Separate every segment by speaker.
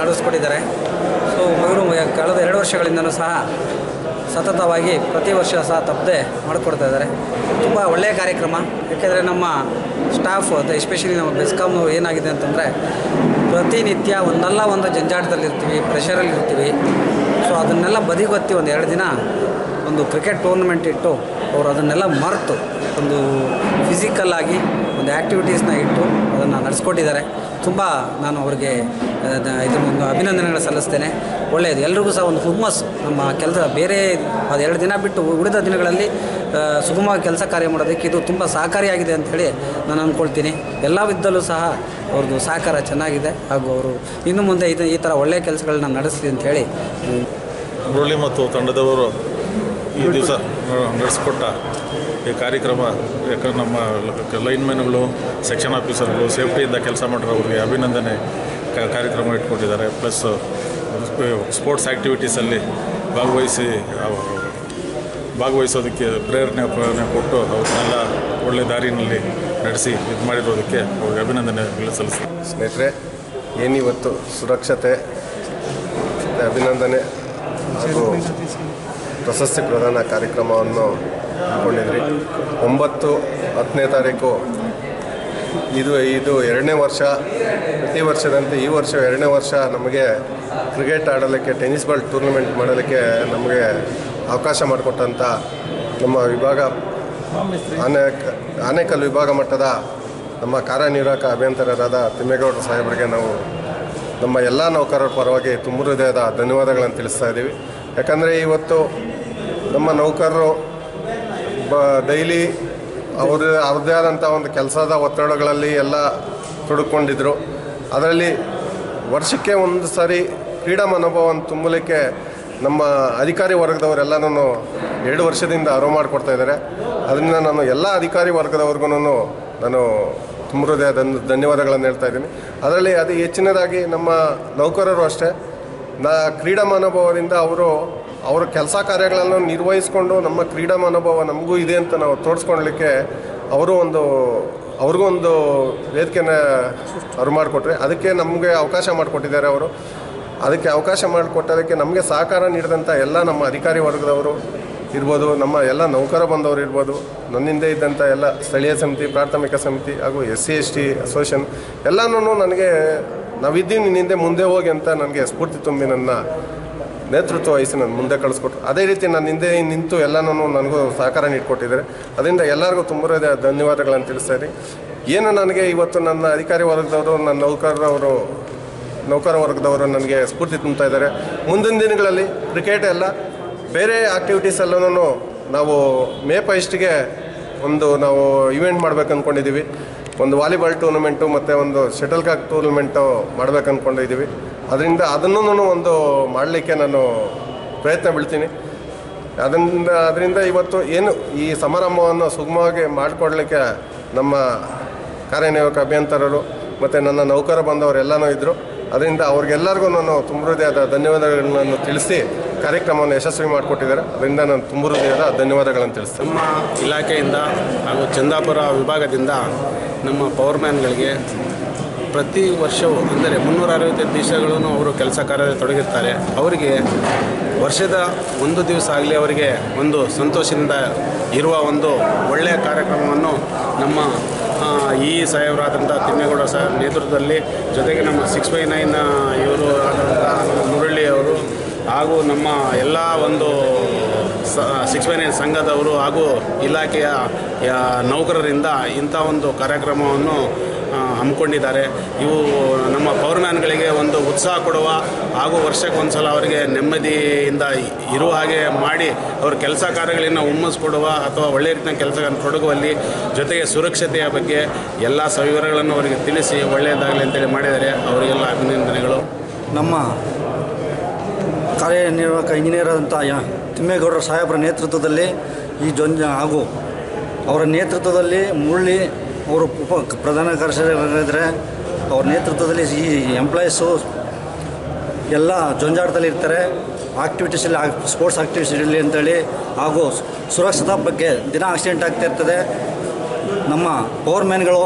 Speaker 1: ನಡೆಸ್ಕೊಟ್ಟಿದ್ದಾರೆ. So ಮಗಳು ಕಳೆದ ಎರಡು ವರ್ಷಗಳಿಂದಲೂ ಸಹ ಸತತವಾಗಿ ಪ್ರತಿ ವರ್ಷ ಸಹ ತಪ್ಪದೆ ಮಾಡಿಕೊಡ್ತಾ ಇದ್ದಾರೆ. ತುಂಬ ಒಳ್ಳೆಯ ಕಾರ್ಯಕ್ರಮ. ಯಾಕೆಂದರೆ ನಮ್ಮ ಸ್ಟಾಫ್ ಎಸ್ಪೆಷಲಿ ನಮ್ಮ ಬೆಸ್ಕಾಮ್ನವ್ರು ಏನಾಗಿದೆ ಅಂತಂದರೆ, ಪ್ರತಿನಿತ್ಯ ಒಂದಲ್ಲ ಒಂದು ಜಂಜಾಟದಲ್ಲಿರ್ತೀವಿ ಪ್ರೆಷರಲ್ಲಿರ್ತೀವಿ ಸೊ ಅದನ್ನೆಲ್ಲ ಬದಿಗೊತ್ತಿ ಒಂದು ಎರಡು ದಿನ ಒಂದು ಕ್ರಿಕೆಟ್ ಟೂರ್ನಮೆಂಟ್ ಇಟ್ಟು ಅವರು ಅದನ್ನೆಲ್ಲ ಮರೆತು ಒಂದು ಫಿಸಿಕಲ್ಲಾಗಿ ಒಂದು ಆ್ಯಕ್ಟಿವಿಟೀಸ್ನ ಇಟ್ಟು ಅದನ್ನು ನಡೆಸ್ಕೊಟ್ಟಿದ್ದಾರೆ. ತುಂಬ ನಾನು ಅವರಿಗೆ ಇದನ್ನೊಂದು ಅಭಿನಂದನೆಗಳು ಸಲ್ಲಿಸ್ತೇನೆ. ಒಳ್ಳೆಯದು ಎಲ್ರಿಗೂ ಸಹ ಒಂದು ಹುಮ್ಮಸ್ಸು ನಮ್ಮ ಕೆಲಸ ಬೇರೆ ಅದು ಎರಡು ದಿನ ಬಿಟ್ಟು ಉಳಿದ ದಿನಗಳಲ್ಲಿ ಸುಗಮವಾಗಿ ಕೆಲಸ ಕಾರ್ಯ ಮಾಡೋದಕ್ಕೆ ಇದು ತುಂಬ ಸಹಕಾರಿಯಾಗಿದೆ ಅಂಥೇಳಿ ನಾನು ಅಂದ್ಕೊಳ್ತೀನಿ. ಎಲ್ಲ ವಿದ್ದಲ್ಲೂ ಸಹ ಅವ್ರದ್ದು ಸಹಕಾರ ಚೆನ್ನಾಗಿದೆ. ಹಾಗೂ ಅವರು ಇನ್ನು ಮುಂದೆ ಇದು ಈ ಥರ ಒಳ್ಳೆಯ ಕೆಲಸಗಳನ್ನ ನಡೆಸಲಿ ಅಂಥೇಳಿ
Speaker 2: ಮುರಳಿ ಮತ್ತು ತಂಡದವರು ಈ ದಿವಸ ನಡೆಸಿಕೊಟ್ಟ ಈ ಕಾರ್ಯಕ್ರಮ, ಯಾಕಂದ್ರೆ ನಮ್ಮ ಲೈನ್ಮ್ಯಾನ್ಗಳು, ಸೆಕ್ಷನ್ ಆಫೀಸರ್ಗಳು, ಸೇಫ್ಟಿಯಿಂದ ಕೆಲಸ ಮಾಡಿರೋರಿಗೆ ಅಭಿನಂದನೆ ಕಾರ್ಯಕ್ರಮ ಇಟ್ಕೊಟ್ಟಿದ್ದಾರೆ ಪ್ಲಸ್, ಸ್ಪೋರ್ಟ್ಸ್ ಆ್ಯಕ್ಟಿವಿಟೀಸಲ್ಲಿ ಭಾಗವಹಿಸಿ ಭಾಗವಹಿಸೋದಕ್ಕೆ ಪ್ರೇರಣೆ ಪ್ರೇರಣೆ ಕೊಟ್ಟು ಅವ್ರನ್ನೆಲ್ಲ ಒಳ್ಳೆ ದಾರಿನಲ್ಲಿ ನಡೆಸಿ ಇದು ಮಾಡಿರೋದಕ್ಕೆ ಅವ್ರಿಗೆ ಅಭಿನಂದನೆ ಸಲ್ಲಿಸ್ತೀನಿ.
Speaker 3: ಸ್ನೇಹಿತರೆ, ಏನಿವತ್ತು ಸುರಕ್ಷತೆ, ಅಭಿನಂದನೆ ಪ್ರಶಸ್ತಿ ಪ್ರದಾನ ಕಾರ್ಯಕ್ರಮವನ್ನು ಹಮ್ಮಿಕೊಂಡಿದ್ರಿ. ಒಂಬತ್ತು ಹತ್ತನೇ ತಾರೀಕು, ಇದು ಇದು ಎರಡನೇ ವರ್ಷ. ಪ್ರತಿ ವರ್ಷದಂತೆ ಈ ವರ್ಷ ಎರಡನೇ ವರ್ಷ ನಮಗೆ ಕ್ರಿಕೆಟ್ ಆಡಲಿಕ್ಕೆ ಟೆನ್ನಿಸ್ ಬಾಲ್ ಟೂರ್ನಮೆಂಟ್ ಮಾಡಲಿಕ್ಕೆ ನಮಗೆ ಅವಕಾಶ ಮಾಡಿಕೊಟ್ಟಂಥ ನಮ್ಮ ವಿಭಾಗ ಆನೆ ಆನೇಕಲ್ ವಿಭಾಗ ಮಟ್ಟದ ನಮ್ಮ ಕಾರ್ಯನಿರ್ವಾಹಕ ಅಭಿಯಂತರರಾದ ತಿಮ್ಮೇಗೌಡ ಸಾಹೇಬರಿಗೆ ನಾವು ನಮ್ಮ ಎಲ್ಲ ನೌಕರರ ಪರವಾಗಿ ತುಂಬ ಹೃದಯದ ಧನ್ಯವಾದಗಳನ್ನು ತಿಳಿಸ್ತಾ ಇದ್ದೀವಿ. ಯಾಕಂದರೆ ಇವತ್ತು ನಮ್ಮ ನೌಕರರು ಬ ಡೈಲಿ ಅವ್ರ ಅವ್ರದೇ ಆದಂಥ ಒಂದು ಕೆಲಸದ ಒತ್ತಡಗಳಲ್ಲಿ ಎಲ್ಲ ತೊಡಕೊಂಡಿದ್ರು. ಅದರಲ್ಲಿ ವರ್ಷಕ್ಕೆ ಒಂದು ಸಾರಿ ಕ್ರೀಡಾ ಮನೋಭಾವವನ್ನು ತುಂಬಲಿಕ್ಕೆ ನಮ್ಮ ಅಧಿಕಾರಿ ವರ್ಗದವರೆಲ್ಲನೂ ಎರಡು ವರ್ಷದಿಂದ ಅರಿವು ಮಾಡಿಕೊಡ್ತಾ ಇದ್ದಾರೆ. ಅದರಿಂದ ನಾನು ಎಲ್ಲ ಅಧಿಕಾರಿ ವರ್ಗದವ್ರಿಗೂ ನಾನು ತುಂಬ ಹೃದಯ ಧನ್ಯವಾದಗಳನ್ನು ಹೇಳ್ತಾ ಇದ್ದೀನಿ. ಅದರಲ್ಲಿ ಅದು ಹೆಚ್ಚಿನದಾಗಿ ನಮ್ಮ ನೌಕರರು ಅಷ್ಟೇ. ನಾ ಕ್ರೀಡಾ ಮನೋಭಾವದಿಂದ ಅವರು ಅವರ ಕೆಲಸ ಕಾರ್ಯಗಳನ್ನು ನಿರ್ವಹಿಸ್ಕೊಂಡು ನಮ್ಮ ಕ್ರೀಡಾ ಮನೋಭಾವ ನಮಗೂ ಇದೆ ಅಂತ ನಾವು ತೋರಿಸ್ಕೊಳ್ಲಿಕ್ಕೆ ಅವರು ಒಂದು, ಅವ್ರಿಗೂ ಒಂದು ವೇದಿಕೆನ ಅವ್ರು ಮಾಡಿಕೊಟ್ರೆ, ಅದಕ್ಕೆ ನಮಗೆ ಅವಕಾಶ ಮಾಡಿಕೊಟ್ಟಿದ್ದಾರೆ ಅವರು. ಅದಕ್ಕೆ ಅವಕಾಶ ಮಾಡಿಕೊಟ್ಟದಕ್ಕೆ ನಮಗೆ ಸಹಕಾರ ನೀಡಿದಂಥ ಎಲ್ಲ ನಮ್ಮ ಅಧಿಕಾರಿ ವರ್ಗದವರು ಇರ್ಬೋದು, ನಮ್ಮ ಎಲ್ಲ ನೌಕರ ಬಂದವರು ಇರ್ಬೋದು, ನನ್ನಿಂದ ಇದ್ದಂಥ ಎಲ್ಲ ಸ್ಥಳೀಯ ಸಮಿತಿ, ಪ್ರಾಥಮಿಕ ಸಮಿತಿ ಹಾಗೂ S C S T association ಎಲ್ಲನೂ ನನಗೆ ನಾವಿದ್ದೀವಿ ನಿನ್ನಿಂದೆ ಮುಂದೆ ಹೋಗಿ ಅಂತ ನನಗೆ ಸ್ಫೂರ್ತಿ ತುಂಬಿ ನನ್ನ ನೇತೃತ್ವ ವಹಿಸಿ ನಾನು ಮುಂದೆ ಕಳಿಸ್ಕೊಟ್ರು. ಅದೇ ರೀತಿ ನನ್ನ ಹಿಂದೆ ನಿಂತು ಎಲ್ಲನೂ ನನಗೂ ಸಹಕಾರ ನೀಡಿಕೊಟ್ಟಿದ್ದಾರೆ. ಅದರಿಂದ ಎಲ್ಲರಿಗೂ ತುಂಬ ಧನ್ಯವಾದಗಳನ್ನು ತಿಳಿಸ್ತಾ ಇದ್ದೀನಿ ಏನು ನನಗೆ ಇವತ್ತು ನನ್ನ ಅಧಿಕಾರಿ ವರ್ಗದವರು, ನನ್ನ ನೌಕರರವರು, ನೌಕರ ವರ್ಗದವರು ನನಗೆ ಸ್ಫೂರ್ತಿ ತುಂಬ್ತಾ ಇದ್ದಾರೆ. ಮುಂದಿನ ದಿನಗಳಲ್ಲಿ ಕ್ರಿಕೆಟ್ ಎಲ್ಲ ಬೇರೆ ಆ್ಯಕ್ಟಿವಿಟೀಸ್ ಎಲ್ಲನೂ ನಾವು ಮೇ ಫಸ್ಟ್ಗೆ ಒಂದು ನಾವು ಇವೆಂಟ್ ಮಾಡ್ಬೇಕು ಅಂದ್ಕೊಂಡಿದ್ದೀವಿ ಒಂದು ವಾಲಿಬಾಲ್ ಟೂರ್ನಮೆಂಟು ಮತ್ತು ಒಂದು ಶಟಲ್ ಕಾಕ್ ಟೂರ್ನಮೆಂಟು ಮಾಡ್ಬೇಕು ಅಂದ್ಕೊಂಡಿದ್ದೀವಿ ಅದರಿಂದ ಅದನ್ನು ಒಂದು ಮಾಡಲಿಕ್ಕೆ ನಾನು ಪ್ರಯತ್ನ ಬೀಳ್ತೀನಿ. ಅದರಿಂದ ಅದರಿಂದ ಇವತ್ತು ಏನು ಈ ಸಮಾರಂಭವನ್ನು ಸುಗಮವಾಗಿ ಮಾಡಿಕೊಡ್ಲಿಕ್ಕೆ ನಮ್ಮ ಕಾರ್ಯನಿರ್ವಾಹಕ ಅಭಿಯಂತರರು ಮತ್ತು ನನ್ನ ನೌಕರ ಬಂದವರೆಲ್ಲನೂ ಇದ್ದರು ಅದರಿಂದ ಅವ್ರಿಗೆಲ್ಲರಿಗೂ ನಾನು ತುಂಬ ಹೃದಯದ ಧನ್ಯವಾದಗಳನ್ನು ತಿಳಿಸಿ ಕಾರ್ಯಕ್ರಮವನ್ನು ಯಶಸ್ವಿ ಮಾಡಿಕೊಟ್ಟಿದ್ದಾರೆ. ಅದರಿಂದ ನಾನು ತುಂಬ ಹೃದಯದ ಧನ್ಯವಾದಗಳನ್ನು ತಿಳಿಸ್ತೇನೆ.
Speaker 4: ನಮ್ಮ ಇಲಾಖೆಯಿಂದ ಹಾಗೂ ಚಂದಾಪುರ ವಿಭಾಗದಿಂದ ನಮ್ಮ ಪವರ್ಮ್ಯಾನ್ಗಳಿಗೆ ಪ್ರತಿ ವರ್ಷವೂ, ಅಂದರೆ ಮುನ್ನೂರ ಅರವತ್ತೈದು ದಿವಸಗಳೂ ಅವರು ಕೆಲಸ ಕಾರ್ಯದಲ್ಲಿ ತೊಡಗಿರ್ತಾರೆ. ಅವರಿಗೆ ವರ್ಷದ ಒಂದು ದಿವಸ ಆಗಲಿ ಅವರಿಗೆ ಒಂದು ಸಂತೋಷದಿಂದ ಇರುವ ಒಂದು ಒಳ್ಳೆಯ ಕಾರ್ಯಕ್ರಮವನ್ನು ನಮ್ಮ ಈ ಸಾಹೇಬರಾದಂಥ ತಿಮ್ಮೇಗೌಡ ಸಾಹೇಬ್ ನೇತೃತ್ವದಲ್ಲಿ ಜೊತೆಗೆ ನಮ್ಮ ಸಿಕ್ಸ್ ಬೈ ನೈನ್ ಇವರು ಆದಂಥ ಮುರಳಿ ಅವರು ಹಾಗೂ ನಮ್ಮ ಎಲ್ಲ ಒಂದು ಸಿಕ್ಸ್ ಬೈ ನೈನ್ ಸಂಘದವರು ಹಾಗೂ ಇಲಾಖೆಯ ನೌಕರರಿಂದ ಇಂಥ ಒಂದು ಕಾರ್ಯಕ್ರಮವನ್ನು ಹಮ್ಮಿಕೊಂಡಿದ್ದಾರೆ. ಇವು ನಮ್ಮ ಪವರ್ಮ್ಯಾನ್ಗಳಿಗೆ ಒಂದು ಉತ್ಸಾಹ ಕೊಡುವ ಹಾಗೂ ವರ್ಷಕ್ಕೆ ಒಂದು ಸಲ ಅವರಿಗೆ ನೆಮ್ಮದಿಯಿಂದ ಇರುವ ಹಾಗೆ ಮಾಡಿ ಅವ್ರ ಕೆಲಸ ಕಾರ್ಯಗಳನ್ನು ಹುಮ್ಮಿಸ್ಕೊಡುವ ಅಥವಾ ಒಳ್ಳೆಯ ರೀತಿಯ ಕೆಲಸಗಳನ್ನು ತೊಡಗುವಲ್ಲಿ ಜೊತೆಗೆ ಸುರಕ್ಷತೆಯ ಬಗ್ಗೆ ಎಲ್ಲ ಸವಿವರಗಳನ್ನು ಅವರಿಗೆ ತಿಳಿಸಿ ಒಳ್ಳೆಯದಾಗಲಿ ಅಂತೇಳಿ ಮಾಡಿದ್ದಾರೆ. ಅವರಿಗೆಲ್ಲ ಅಭಿನಂದನೆಗಳು.
Speaker 1: ನಮ್ಮ ಕಾರ್ಯನಿರ್ವಾಹಕ ಇಂಜಿನಿಯರ್ ಆದಂಥ ತಿಮ್ಮೇಗೌಡರ ಸಾಹೇಬರ ನೇತೃತ್ವದಲ್ಲಿ ಈ ಜೊಂಜ ಹಾಗೂ ಅವರ ನೇತೃತ್ವದಲ್ಲಿ ಮುರಳಿ ಅವರು ಉಪ ಪ್ರಧಾನ ಕಾರ್ಯದರ್ಶಿಯಾಗಿದ್ದರೆ ಅವ್ರ ನೇತೃತ್ವದಲ್ಲಿ ಈ ಎಂಪ್ಲಾಯೀಸು ಎಲ್ಲ ಜೊಂಜಾಟದಲ್ಲಿ ಇರ್ತಾರೆ. ಆಕ್ಟಿವಿಟೀಸಲ್ಲಿ ಸ್ಪೋರ್ಟ್ಸ್ ಆಕ್ಟಿವಿಟೀಸ್ ಇರಲಿ ಅಂತೇಳಿ ಹಾಗೂ ಸುರಕ್ಷತಾ ಬಗ್ಗೆ ದಿನ ಆಕ್ಸಿಡೆಂಟ್ ಆಗ್ತಾ ಇರ್ತದೆ. ನಮ್ಮ ಪವರ್ ಮ್ಯಾನ್ಗಳು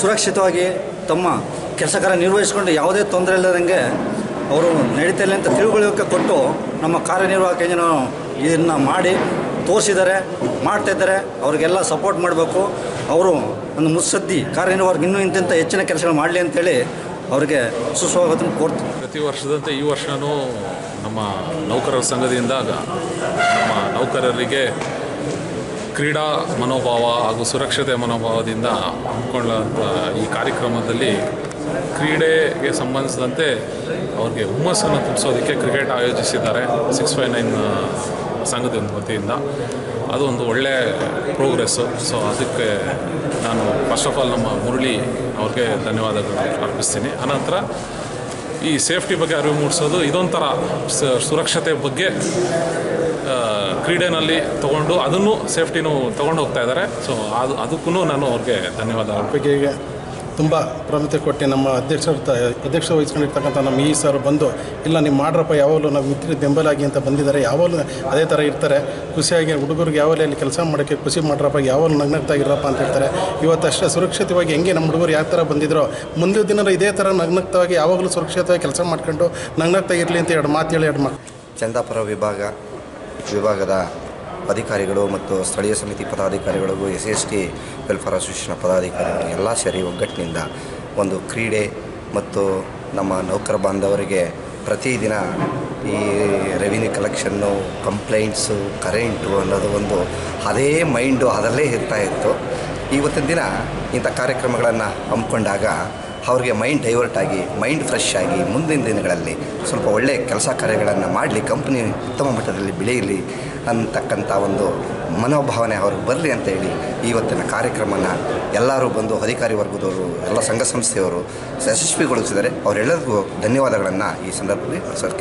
Speaker 1: ಸುರಕ್ಷಿತವಾಗಿ ತಮ್ಮ ಕೆಲಸ ಕಾರ್ಯ ನಿರ್ವಹಿಸಿಕೊಂಡು ಯಾವುದೇ ತೊಂದರೆ ಇಲ್ಲದಂಗೆ
Speaker 5: ಅವರು ನಡೀತಲ್ಲಿ ಅಂತ ತಿಳುವಳಿಕೆ ಕೊಟ್ಟು ನಮ್ಮ ಕಾರ್ಯನಿರ್ವಾಹಕ ಏನು ಇದನ್ನು ಮಾಡಿ ತೋರಿಸಿದ್ದಾರೆ ಮಾಡ್ತಾಯಿದ್ದಾರೆ ಅವ್ರಿಗೆಲ್ಲ ಸಪೋರ್ಟ್ ಮಾಡಬೇಕು. ಅವರು ಒಂದು ಮುತ್ಸದ್ದಿ ಕಾರ್ಯನಿರ್ವಾಹಕ ಇನ್ನೂ ಇಂತಿಂಥ ಹೆಚ್ಚಿನ ಕೆಲಸಗಳು ಮಾಡಲಿ ಅಂತೇಳಿ ಅವರಿಗೆ ಸುಸ್ವಾಗತ ಕೋರ್ತೀವಿ
Speaker 6: ಪ್ರತಿ ವರ್ಷದಂತೆ ಈ ವರ್ಷವೂ ನಮ್ಮ ನೌಕರರ ಸಂಘದಿಂದ ನಮ್ಮ ನೌಕರರಿಗೆ ಕ್ರೀಡಾ ಮನೋಭಾವ ಹಾಗೂ ಸುರಕ್ಷತೆ ಮನೋಭಾವದಿಂದ ಹಮ್ಮಿಕೊಳ್ಳುವಂಥ ಈ ಕಾರ್ಯಕ್ರಮದಲ್ಲಿ ಕ್ರೀಡೆಗೆ ಸಂಬಂಧಿಸಿದಂತೆ ಅವ್ರಿಗೆ ಹುಮ್ಮಸ್ಸನ್ನು ತುಂಬಿಸೋದಕ್ಕೆ ಕ್ರಿಕೆಟ್ ಆಯೋಜಿಸಿದ್ದಾರೆ. ಸಿಕ್ಸ್ ಫೈವ್ ನೈನ್ ಸಂಘದ ವತಿಯಿಂದ. ಅದು ಒಂದು ಒಳ್ಳೆಯ ಪ್ರೋಗ್ರೆಸ್ಸು ಸೊ ಅದಕ್ಕೆ ನಾನು ಫಸ್ಟ್ ಆಫ್ ಆಲ್ ನಮ್ಮ ಮುರಳಿ ಅವ್ರಿಗೆ ಧನ್ಯವಾದಗಳು ಅರ್ಪಿಸ್ತೀನಿ. ಅನಂತರ ಈ ಸೇಫ್ಟಿ ಬಗ್ಗೆ ಅರಿವು ಮೂಡಿಸೋದು ಇದೊಂಥರ ಸುರಕ್ಷತೆ ಬಗ್ಗೆ ಕ್ರೀಡೆನಲ್ಲಿ ತೊಗೊಂಡು ಅದನ್ನು ಸೇಫ್ಟಿನೂ ತೊಗೊಂಡು ಹೋಗ್ತಾ ಇದ್ದಾರೆ. ಸೊ ಅದು ಅದಕ್ಕೂ ನಾನು ಅವ್ರಿಗೆ ಧನ್ಯವಾದ.
Speaker 7: ಬಗೆಗೆ ತುಂಬ ಪ್ರಾಮುಖ್ಯತೆ ಕೊಟ್ಟು ನಮ್ಮ ಅಧ್ಯಕ್ಷರ ಅಧ್ಯಕ್ಷ ವಹಿಸ್ಕೊಂಡಿರ್ತಕ್ಕಂಥ ನಮ್ಮ ಈ ಸರ್ ಬಂದು, ಇಲ್ಲ ನೀವು ಮಾಡ್ರಪ್ಪ, ಯಾವಾಗಲೂ ನಾವು ಮಿತ್ರ ಬೆಂಬಲಾಗಿ ಅಂತ ಬಂದಿದ್ದಾರೆ, ಯಾವಾಗಲೂ ಅದೇ ಥರ ಇರ್ತಾರೆ. ಖುಷಿಯಾಗಿ ಹುಡುಗರಿಗೆ ಯಾವಾಗಲೇ ಅಲ್ಲಿ ಕೆಲಸ ಮಾಡೋಕ್ಕೆ ಖುಷಿ ಮಾಡ್ರಪ್ಪ, ಯಾವಾಗಲೂ ನಗ್ನಗ್ತಾಗಿರಪ್ಪ ಅಂತ ಹೇಳ್ತಾರೆ ಇವತ್ತು ಅಷ್ಟೇ ಸುರಕ್ಷಿತವಾಗಿ ಹೆಂಗೆ ನಮ್ಮ ಹುಡುಗರು ಯಾವ ಥರ ಬಂದಿದ್ರೋ, ಮುಂದಿನ ದಿನ ಇದೇ ಥರ ನಗ್ನಗ್ತವಾಗಿ ಯಾವಾಗಲೂ ಸುರಕ್ಷಿತವಾಗಿ ಕೆಲಸ ಮಾಡ್ಕೊಂಡು ನಗ್ನಗ್ತಾಗಿರಲಿ ಅಂತ ಎರಡು ಮಾತು ಹೇಳಿ ಎರಡು ಮಾತು
Speaker 8: ಚಂದಾಪುರ ವಿಭಾಗ, ವಿಭಾಗದ ಅಧಿಕಾರಿಗಳು ಮತ್ತು ಸ್ಥಳೀಯ ಸಮಿತಿ ಪದಾಧಿಕಾರಿಗಳಿಗೂ S S T welfare association ಪದಾಧಿಕಾರಿಗಳು ಎಲ್ಲ ಸೇರಿ ಒಗ್ಗಟ್ಟಿನಿಂದ ಒಂದು ಕ್ರೀಡೆ ಮತ್ತು ನಮ್ಮ ನೌಕರ ಬಾಂಧವರಿಗೆ ಪ್ರತಿದಿನ ಈ ರೆವಿನ್ಯೂ ಕಲೆಕ್ಷನ್ನು ಕಂಪ್ಲೇಂಟ್ಸು ಕರೆಂಟು ಅನ್ನೋದು ಒಂದು ಅದೇ ಮೈಂಡು ಅದರಲ್ಲೇ ಇರ್ತಾ ಇತ್ತು. ಇವತ್ತಿನ ದಿನ ಇಂಥ ಕಾರ್ಯಕ್ರಮಗಳನ್ನು ಹಮ್ಮಿಕೊಂಡಾಗ ಅವ್ರಿಗೆ ಮೈಂಡ್ ಡೈವರ್ಟ್ ಆಗಿ ಮೈಂಡ್ ಫ್ರೆಶ್ ಆಗಿ ಮುಂದಿನ ದಿನಗಳಲ್ಲಿ ಸ್ವಲ್ಪ ಒಳ್ಳೆಯ ಕೆಲಸ ಕಾರ್ಯಗಳನ್ನು ಮಾಡಲಿ ಕಂಪ್ನಿ ಉತ್ತಮ ಮಟ್ಟದಲ್ಲಿ ಬೆಳೆಯಲಿ ಅಂತಕ್ಕಂಥ ಒಂದು ಮನೋಭಾವನೆ ಅವ್ರಿಗೆ ಬರಲಿ ಅಂತೇಳಿ ಇವತ್ತಿನ ಕಾರ್ಯಕ್ರಮನ ಎಲ್ಲರೂ ಬಂದು ಅಧಿಕಾರಿ ವರ್ಗದವರು, ಎಲ್ಲ ಸಂಘ ಸಂಸ್ಥೆಯವರು ಯಶಸ್ವಿಗೊಳಿಸಿದರೆ ಅವರೆಲ್ಲರಿಗೂ ಧನ್ಯವಾದಗಳನ್ನು ಈ ಸಂದರ್ಭದಲ್ಲಿ ಸರ್